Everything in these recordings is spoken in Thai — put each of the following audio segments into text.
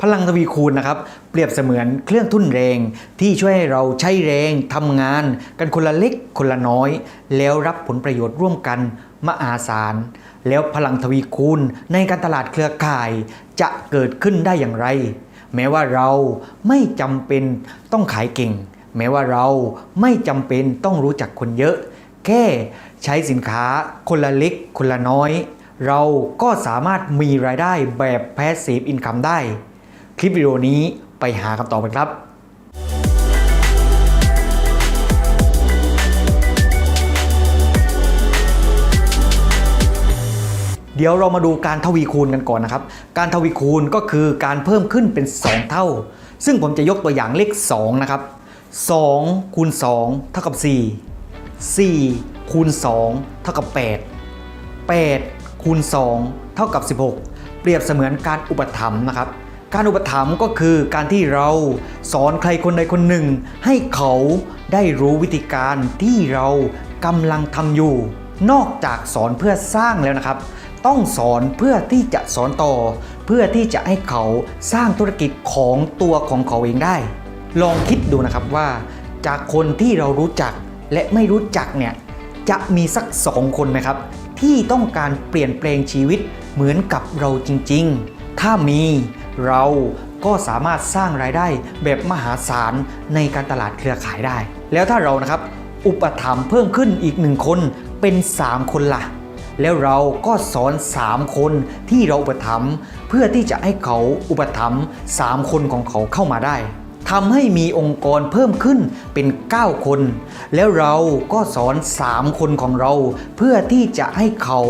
พลังทวีคูณนะครับ เปรียบเสมือนเครื่องทุ่นแรง ที่ช่วยให้เราใช้แรงทำงาน กันคนละเล็กคนละน้อย แล้วรับผลประโยชน์ร่วมกันมหาศาลแล้วพลังทวีคูณในการตลาดเครือข่ายจะเกิดขึ้นได้อย่างไร แม้ว่าเราไม่จำเป็นต้องขายเก่ง แม้ว่าเราไม่จำเป็นต้องรู้จักคนเยอะ แค่ใช้สินค้าคนละเล็กคนละน้อย เราก็สามารถมีรายได้แบบ Passive Income ได้ คลิปวิดีโอนี้ไปหาคำตอบกันครับเดี๋ยวเรามาดูการทวีคูณกันก่อนนะครับ การทวีคูณก็คือการเพิ่มขึ้นเป็น 2 เท่า ซึ่งผมจะยกตัวอย่างเลข 2 นะครับ 2 คูณ 2 เท่ากับ 4 4 คูณ 2 เท่ากับ 8 8 คูณ 2 เท่ากับ 16 เปรียบเสมือนการอุปถัมภ์นะครับ การอุปถัมภ์ก็คือการที่เราสอนใครคนใดคนหนึ่ง ให้เขาได้รู้วิธีการที่เรากำลังทำอยู่ นอกจากสอนเพื่อสร้างแล้วนะครับ ต้องสอนเพื่อที่จะสอนต่อ เพื่อที่จะให้เขาสร้างธุรกิจของตัวของเขาเองได้ ลองคิดดูนะครับว่า จากคนที่เรารู้จักและไม่รู้จักเนี่ยจะมีสักสองคนไหมครับ ที่ต้องการเปลี่ยนแปลงชีวิตเหมือนกับเราจริง ๆ ถ้ามี เราก็สามารถสร้างรายได้แบบมหาศาลในการตลาดเครือข่ายได้ แล้วถ้าเรานะครับอุปถัมภ์เพิ่มขึ้นอีกหนึ่งคนเป็น 3 คนล่ะ แล้วเราก็สอน 3 คนที่เราอุปถัมภ์เพื่อที่จะให้เขาอุปถัมภ์3คนของเขาเข้ามาได้ ทำให้มีองค์กรเพิ่มขึ้นเป็น 9 คน แล้วเราก็สอน 3 คนของเรา เพื่อที่จะให้เขา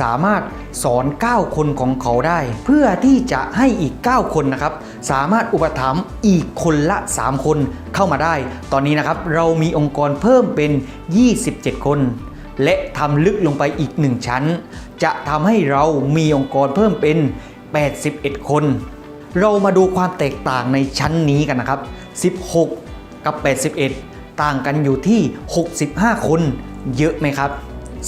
สามารถสอน 9 คนของเขาได้ เพื่อที่จะให้อีก 9 คนนะครับ สามารถอุปถัมภ์อีกคนละ 3 คนเข้ามาได้ ตอนนี้นะครับเรามีองค์กรเพิ่มเป็น 27 คน และทำลึกลงไปอีกหนึ่งชั้น จะทำให้เรามีองค์กรเพิ่มเป็น 81 คน เรามาดูความแตกต่างในชั้นนี้กันนะครับ 16 กับ 81 ต่างกันอยู่ที่ 65 คนเยอะไหมครับ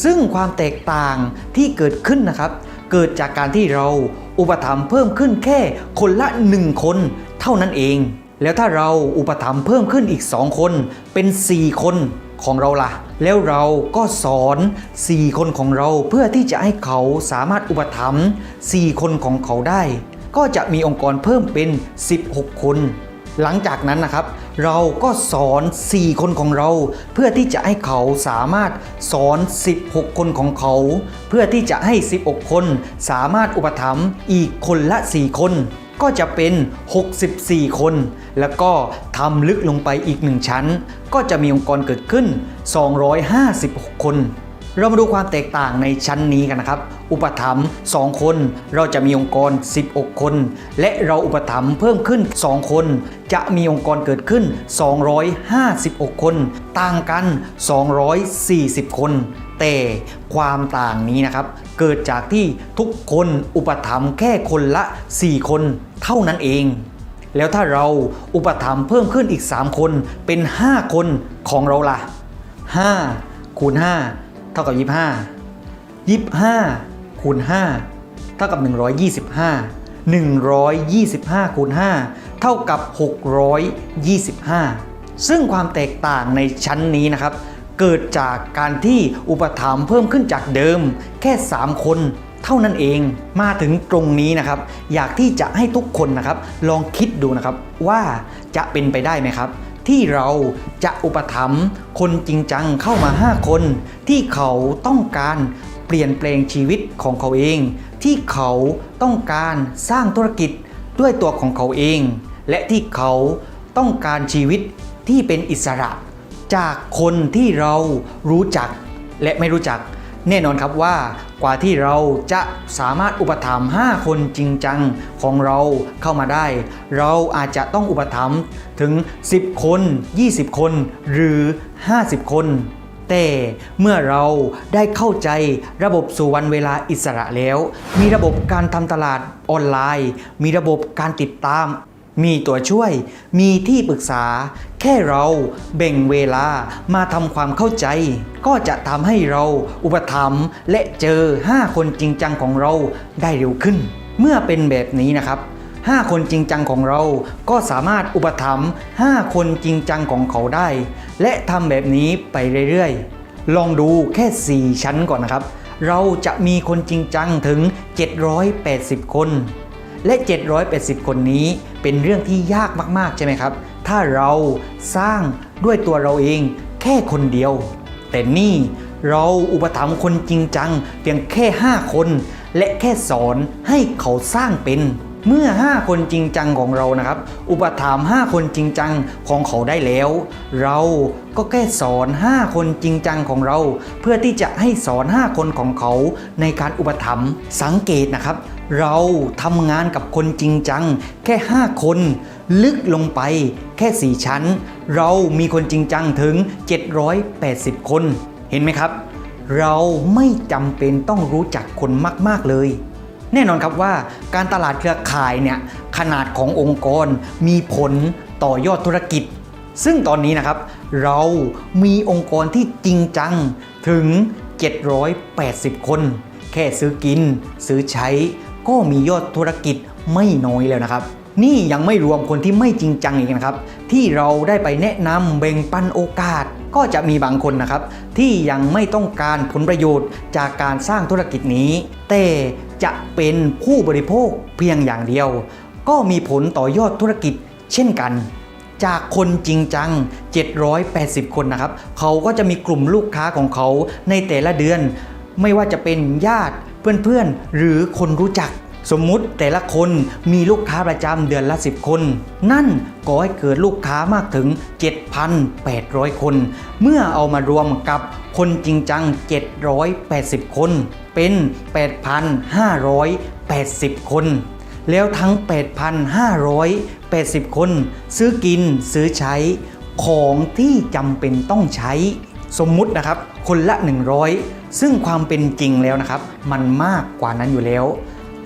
ซึ่งความแตกต่างที่เกิดขึ้นนะครับ เกิดจากการที่เราอุปถัมภ์เพิ่มขึ้นแค่คนละ 1 คนเท่านั้นเอง แล้วถ้าเราอุปถัมภ์เพิ่มขึ้นอีก 2 คนเป็น 4 คนของเราล่ะ แล้วเราก็สอน 4 คนของเราเพื่อที่จะให้เขาสามารถอุปถัมภ์4คนของเขาได้ ก็จะมีองค์กรเพิ่มเป็น 16 คน หลังจากนั้นนะครับ เราก็สอน 4 คนของเรา เพื่อที่จะให้เขาสามารถสอน 16 คนของเขา เพื่อที่จะให้ 16 คน สามารถอุปถัมภ์อีกคนละ 4 คนก็จะเป็น 64 คน แล้วก็ทำลึกลงไปอีกหนึ่งชั้น ก็จะมีองค์กรเกิดขึ้น 256 คน เรามาดูความแตกต่างในชั้นนี้กันนะครับ อุปถัมภ์2คนเราจะมีองค์กร 16 คน และเราอุปถัมภ์เพิ่มขึ้น 2 คน จะมีองค์กรเกิดขึ้น 256 คน ต่างกัน 240 คน แต่ความต่างนี้นะครับ เกิดจากที่ทุกคนอุปถัมภ์แค่คนละ 4 คนเท่านั้นเองแล้วถ้าเราอุปถัมภ์เพิ่มขึ้นอีก 3 คนเป็น 5 คนของเราล่ะ5คูณ5 เท่ากับ 25 25คูณ5เท่ากับ 125 125คูณ5เท่ากับ 625 ซึ่งความแตกต่างในชั้นนี้นะครับ เกิดจากการที่อุปถัมภ์เพิ่มขึ้นจากเดิมแค่ 3 คนเท่านั้นเองมาถึงตรงนี้นะครับ อยากที่จะให้ทุกคนนะครับ ลองคิดดูนะครับว่าจะเป็นไปได้ไหมครับ ที่เราจะอุปถัมภ์คนจริงจังเข้ามา 5 คน ที่เขาต้องการเปลี่ยนแปลงชีวิตของเขาเอง ที่เขาต้องการสร้างธุรกิจด้วยตัวของเขาเอง และที่เขาต้องการชีวิตที่เป็นอิสระ จากคนที่เรารู้จักและไม่รู้จัก แน่นอนครับว่ากว่าที่เราจะสามารถอุปถัมภ์5คนจริงจังของเราเข้ามาได้ เราอาจจะต้องอุปถัมภ์ถึง 10 คน 20 คน หรือ 50 คน แต่เมื่อเราได้เข้าใจระบบสู่วันเวลาอิสระแล้ว มีระบบการทำตลาดออนไลน์ มีระบบการติดตาม มีตัวช่วย มีที่ปรึกษา แค่เราแบ่งเวลามาทำความเข้าใจ ก็จะทำให้เราอุปถัมภ์และเจอ 5 คนจริงจังของเราได้เร็วขึ้น เมื่อเป็นแบบนี้นะครับ 5 คนจริงจังของเรา ก็สามารถอุปถัมภ์5คนจริงจังของเขาได้ และทำแบบนี้ไปเรื่อยๆ ลองดูแค่ 4 ชั้นก่อนนะครับ เราจะมีคนจริงจังถึง 780 คน และ 780 คนนี้เป็นเรื่องที่ยากมากๆ ใช่ไหมครับ ถ้าเราสร้างด้วยตัวเราเองแค่คนเดียว แต่นี่เราอุปถัมภ์คนจริงจัง เพียงแค่ 5 คน และแค่สอนให้เขาสร้างเป็น เมื่อ 5 คนจริงจังของเรานะครับ อุปถัมภ์5คนจริงจังของเขาได้แล้ว เราก็แค่สอน 5 คนจริงจังของเรา เพื่อที่จะให้สอน 5 คนของเขาในการอุปถัมภ์สังเกตนะครับ เราทำงานกับคนจริงจัง แค่ 5 คน ลึกลงไปแค่ 4 ชั้น เรามีคนจริงจังถึง 780 คน เห็นไหมครับ เราไม่จำเป็นต้องรู้จักคนมาก ๆ เลย แน่นอนครับว่าการตลาดเครือข่ายเนี่ยขนาดขององค์กรมีผลต่อยอดธุรกิจ ซึ่งตอนนี้นะครับ เรามีองค์กรที่จริงจังถึง 780 คนแค่ซื้อกิน ซื้อใช้ ก็มียอดธุรกิจไม่น้อยแล้วนะครับ นี่ยังไม่รวมคนที่ไม่จริงจังอีกนะครับ ที่เราได้ไปแนะนำแบ่งปันโอกาส ก็จะมีบางคนนะครับ ที่ยังไม่ต้องการผลประโยชน์จากการสร้างธุรกิจนี้ แต่จะเป็นผู้บริโภคเพียงอย่างเดียว ก็มีผลต่อยอดธุรกิจเช่นกันจากคนจริงจัง 780 คนนะครับ เขาก็จะมีกลุ่มลูกค้าของเขาในแต่ละเดือน ไม่ว่าจะเป็นญาติ เพื่อนๆ หรือคนรู้จัก สมมุติแต่ละคนมีลูกค้าประจำเดือนละ 10 คน นั่นก็ให้เกิดลูกค้ามากถึง 7,800 คน เมื่อเอามารวมกับคนจริงจัง 780 คน เป็น 8,580 คน แล้วทั้ง 8,580 คน ซื้อกินซื้อใช้ของที่จำเป็นต้องใช้ สมมุตินะครับคนละ 100 ซึ่งความเป็นจริงแล้วนะครับ มันมากกว่านั้นอยู่แล้ว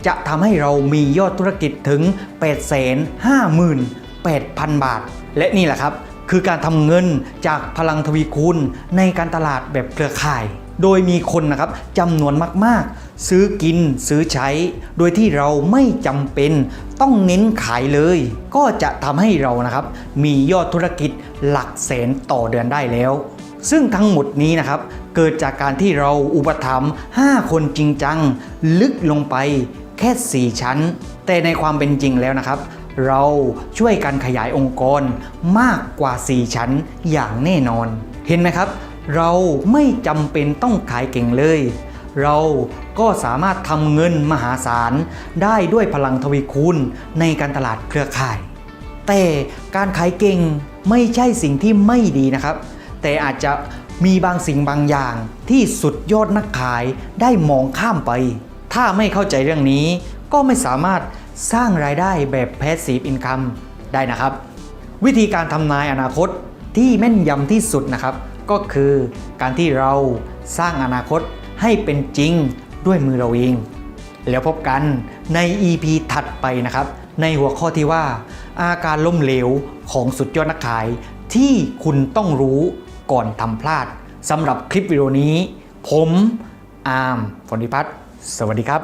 จะทำให้เรามียอดธุรกิจถึง 858,000 บาท และนี่แหละครับ คือการทำเงินจากพลังทวีคูณในการตลาดแบบเครือข่าย โดยมีคนนะครับจำนวนมากๆ ซื้อกินซื้อใช้ โดยที่เราไม่จำเป็นต้องเน้นขายเลย ก็จะทำให้เรานะครับ มียอดธุรกิจหลักแสนต่อเดือนได้แล้ว ซึ่งทั้งหมดนี้นะครับเกิดจากการที่เราอุปถัมภ์5คนจริงจัง ลึกลงไปแค่ 4 ชั้น แต่ในความเป็นจริงแล้วนะครับ เราช่วยกันขยายองค์กรมากกว่า 4 ชั้นอย่างแน่นอน เห็นไหมครับ เราไม่จำเป็นต้องขายเก่งเลย เราก็สามารถทำเงินมหาศาล ได้ด้วยพลังทวีคูณในการตลาดเครือข่าย แต่การขายเก่งไม่ใช่สิ่งที่ไม่ดีนะครับ แต่อาจจะมีบางสิ่งบางอย่างที่สุดยอดนักขายได้มองข้ามไป ถ้าไม่เข้าใจเรื่องนี้ ก็ไม่สามารถสร้างรายได้แบบ passive income ได้นะครับ วิธีการทำนายอนาคตที่แม่นยำที่สุดนะครับ ก็คือการที่เราสร้างอนาคตให้เป็นจริงด้วยมือเราเอง แล้วพบกันใน EP ถัดไปนะครับ ในหัวข้อที่ว่า อาการล้มเหลวของสุดยอดนักขายที่คุณต้องรู้ ก่อนทำพลาดสำหรับคลิปวิดีโอนี้ ผมอาร์มฝนิพัฒน์สวัสดีครับ